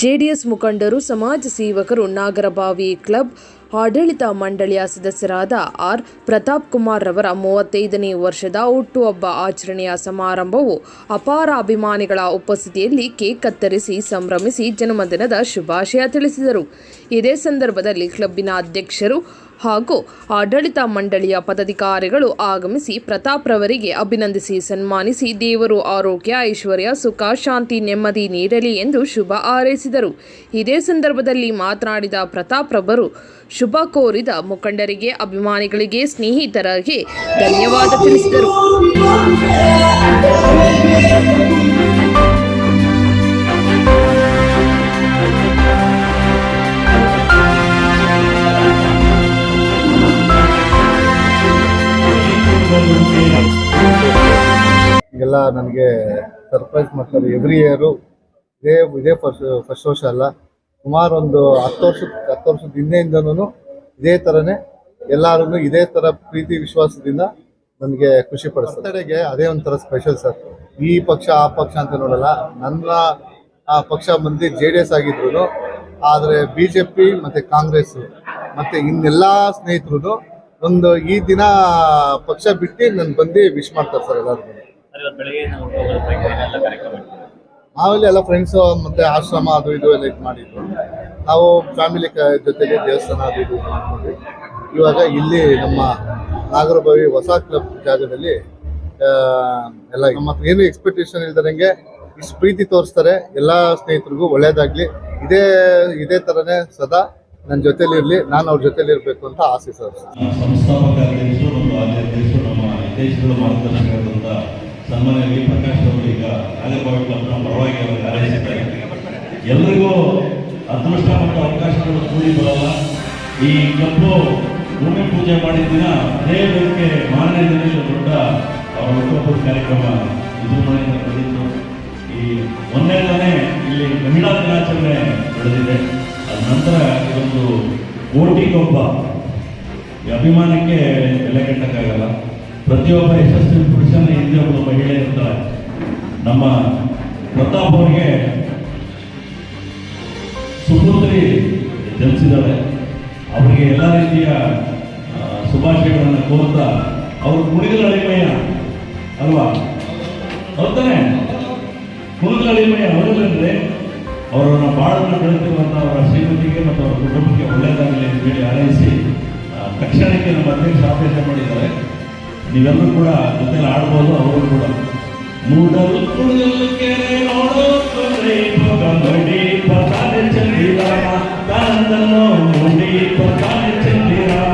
JDS ಮುಖಂಡರು, ಸಮಾಜ ಸೇವಕರು, ನಾಗರಬಾವಿ ಕ್ಲಬ್ ಆಡಳಿತ ಮಂಡಳಿಯ ಸದಸ್ಯರಾದ ಆರ್. ಪ್ರತಾಪ್ ಕುಮಾರ್ ರವರ ಮೂವತ್ತೈದನೇ ವರ್ಷದ ಹುಟ್ಟುಹಬ್ಬ ಆಚರಣೆಯ ಸಮಾರಂಭವು ಅಪಾರ ಅಭಿಮಾನಿಗಳ ಉಪಸ್ಥಿತಿಯಲ್ಲಿ ಕೇಕ್ ಕತ್ತರಿಸಿ ಸಂಭ್ರಮಿಸಿ ಜನ್ಮದಿನದ ಶುಭಾಶಯ ತಿಳಿಸಿದರು. ಇದೇ ಸಂದರ್ಭದಲ್ಲಿ ಕ್ಲಬ್ಬಿನ ಅಧ್ಯಕ್ಷರು ಹಾಗೂ ಆಡಳಿತ ಮಂಡಳಿಯ ಪದಾಧಿಕಾರಿಗಳು ಆಗಮಿಸಿ ಪ್ರತಾಪ್ ರವರಿಗೆ ಅಭಿನಂದಿಸಿ ಸನ್ಮಾನಿಸಿ ದೇವರು ಆರೋಗ್ಯ, ಐಶ್ವರ್ಯ, ಸುಖ, ಶಾಂತಿ, ನೆಮ್ಮದಿ ನೀಡಲಿ ಎಂದು ಶುಭ ಹಾರೈಸಿದರು. ಇದೇ ಸಂದರ್ಭದಲ್ಲಿ ಮಾತನಾಡಿದ ಪ್ರತಾಪ್ ರವರು, ಶುಭ ಕೋರಿದ ಮುಖಂಡರಿಗೆ, ಅಭಿಮಾನಿಗಳಿಗೆ, ಸ್ನೇಹಿತರಿಗೆ ಧನ್ಯವಾದ ತಿಳಿಸಿದರು. ಈಗೆಲ್ಲ ನನಗೆ ಸರ್ಪ್ರೈಸ್ ಮಾಡ್ತಾರೆ. ಎವ್ರಿ ಇಯರು ಇದೇ ಇದೇ ಫಸ್ಟ್ ಫಸ್ಟ್ ವರ್ಷ ಅಲ್ಲ. ಸುಮಾರು ಒಂದು ಹತ್ತು ವರ್ಷದ ಹತ್ತು ವರ್ಷದ ಹಿಂದೆಯಿಂದನೂ ಇದೇ ಥರನೇ ಎಲ್ಲರೂ ಇದೇ ಥರ ಪ್ರೀತಿ, ವಿಶ್ವಾಸದಿಂದ ನನಗೆ ಖುಷಿ ಪಡಿಸ್ತಾರೆ. ಅದೇ ಒಂಥರ ಸ್ಪೆಷಲ್ ಸರ್ ಈ ಪಕ್ಷ, ಆ ಪಕ್ಷ ಅಂತ ನೋಡಲ್ಲ. ನನ್ನ, ಆ ಪಕ್ಷ ಮಂದಿ ಜೆ ಡಿ ಎಸ್ ಆಗಿದ್ರು ಆದರೆ ಬಿ ಜೆ ಪಿ ಮತ್ತು ಕಾಂಗ್ರೆಸ್ ಮತ್ತು ಇನ್ನೆಲ್ಲ ಸ್ನೇಹಿತರು ಒಂದು ಈ ದಿನ ಪಕ್ಷ ಬಿಟ್ಟು ನನ್ ಬಂದು ವಿಶ್ ಮಾಡ್ತಾರೆ ಸರ್ ಎಲ್ಲರೂ ನಾವೆಲ್ಲ ಎಲ್ಲ ಫ್ರೆಂಡ್ಸು ಮತ್ತೆ ಆಶ್ರಮ ಅದು ಇದು ಎಲ್ಲ ಇದು ಮಾಡಿದ್ರು ನಾವು ಫ್ಯಾಮಿಲಿ ಜೊತೆಗೆ ದೇವಸ್ಥಾನ ಅದು ಇದು ಮಾಡ್ಕೊಂಡ್ವಿ ಇವಾಗ ಇಲ್ಲಿ ನಮ್ಮ ನಾಗರಭವಿ ಹೊಸ ಕ್ಲಬ್ ಜಾಗದಲ್ಲಿ ಎಲ್ಲ ನಮ್ಮ ಹತ್ರ ಏನು ಎಕ್ಸ್ಪೆಕ್ಟೇಷನ್ ಇಲ್ದಂಗೆ ಇಷ್ಟು ಪ್ರೀತಿ ತೋರಿಸ್ತಾರೆ. ಎಲ್ಲ ಸ್ನೇಹಿತರಿಗೂ ಒಳ್ಳೇದಾಗ್ಲಿ. ಇದೇ ಇದೇ ಥರನೇ ಸದಾ ನನ್ನ ಜೊತೆಲಿ ಇರಲಿ ನಾನು ಅವ್ರ ಜೊತೆಲಿ ಇರಬೇಕು ಅಂತ ಆಸೆ ಸರ್. ಸನ್ಮಾನ್ಯ ವಿ ಪ್ರಕಾಶ್ ಅವರು ಈಗ ನಾಗರಬಾವಿ ಕ್ಲಬ್ನ ಪರವಾಗಿ ಅವರು ಹಾರೈಸಿದ್ದಾರೆ ಎಲ್ರಿಗೂ ಅದೃಷ್ಟ ಮತ್ತು ಅವಕಾಶಗಳು ಕೂಡಿ ಬರಲ್ಲ. ಈ ಕ್ಲಬ್ಬು ಭೂಮಿ ಪೂಜೆ ಮಾಡಿದ ದಿನ ದೇವರಿಗೆ ಮಾರನೇ ದಿನದಲ್ಲಿ ದೊಡ್ಡ ಅವರ ಹುಟ್ಟುಹಬ್ಬದ ಕಾರ್ಯಕ್ರಮ ವಿಜೃಂಭಣೆಯಿಂದ ನಡೆದಿತ್ತು. ಈ ಮೊನ್ನೆಲ್ಲನೇ ಇಲ್ಲಿ ಮಹಿಳಾ ದಿನಾಚರಣೆ ನಡೆದಿದೆ. ಅದ ನಂತರ ಇದೊಂದು ಕೋಟಿಗೊಬ್ಬ ಈ ಅಭಿಮಾನಕ್ಕೆ ಬೆಲೆ ಕಟ್ಟಕ್ಕಾಗಲ್ಲ. ಪ್ರತಿಯೊಬ್ಬ ಯಶಸ್ವಿ ಪುರುಷನ ಹಿಂದೆ ಒಬ್ಬ ಮಹಿಳೆ ಇರ್ತಾರೆ ನಮ್ಮ ಪ್ರತಾಪ್ ಅವರಿಗೆ ಸುಪುತ್ರಿ ಜನಿಸಿದ್ದಾರೆ. ಅವರಿಗೆ ಎಲ್ಲ ರೀತಿಯ ಶುಭಾಶಯಗಳನ್ನು ಕೋರ್ತಾ ಅವರು ಕುಣಿಗಲ ಅಳಿಮಯ್ಯ ಅಲ್ವಾ? ಹೌದಾನೆ ಕುಣಿಗಲ ಅಳಿಮಯ್ಯ ಅವರಲ್ಲಂದ್ರೆ ಅವರನ್ನು ಬಾಳನ್ನು ಬೆಳೆತಿರುವಂಥ ಅವರ ಶ್ರೀಮತಿಗೆ ಮತ್ತು ಅವರ ಕುಟುಂಬಕ್ಕೆ ಒಳ್ಳೆಯದಾಗಲಿ ಅಂತ ಹೇಳಿ ಆರೈಸಿ ತಕ್ಷಣಕ್ಕೆ ನಮ್ಮ ಅಧ್ಯಕ್ಷ ಆದೇಶ ಮಾಡಿದ್ದಾರೆ. ನೀವೆಲ್ಲರೂ ಕೂಡ ಜೊತೆಲಿ ಆಡ್ಬೋದು ಅವರು ಕೂಡ ಮೂಡಲ್ ಕುಣಿಗಲ್ ಕೆರೆ ನೋಡೋ ತೊಂದ್ರೆ ಪೊಗಮಡಿ ಪತಾನೆ ಚಂದಿರಾಮ ತಾನಂದನ್ನು ಮುಡಿ ಪತಾನೆ ಚಂದಿರಾಮ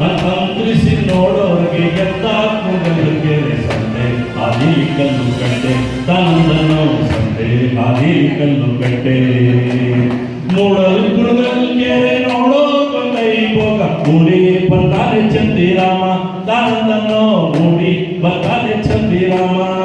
ಮಂತ್ರಿಸಿ ನೋಡೋರಿಗೆ ಎತ್ತ ಕುಣಿಗಲ್ ಕೆರೆ ಸಂದೆ ಆದಿ ಕಲ್ಲು ಗಡ್ಡೆ ತಾನಂದನ್ನು ಸಂದೆ ಆದಿ ಕಲ್ಲು ಗಡ್ಡೆ ಮೂಡಲ್ ಕುಣಿಗಲ್ ಕೆರೆ ನೋಡೋ పోక మూడి భర్త తెచ్చంది రామ దానందంలో మూడి భర్త తెచ్చంది రామా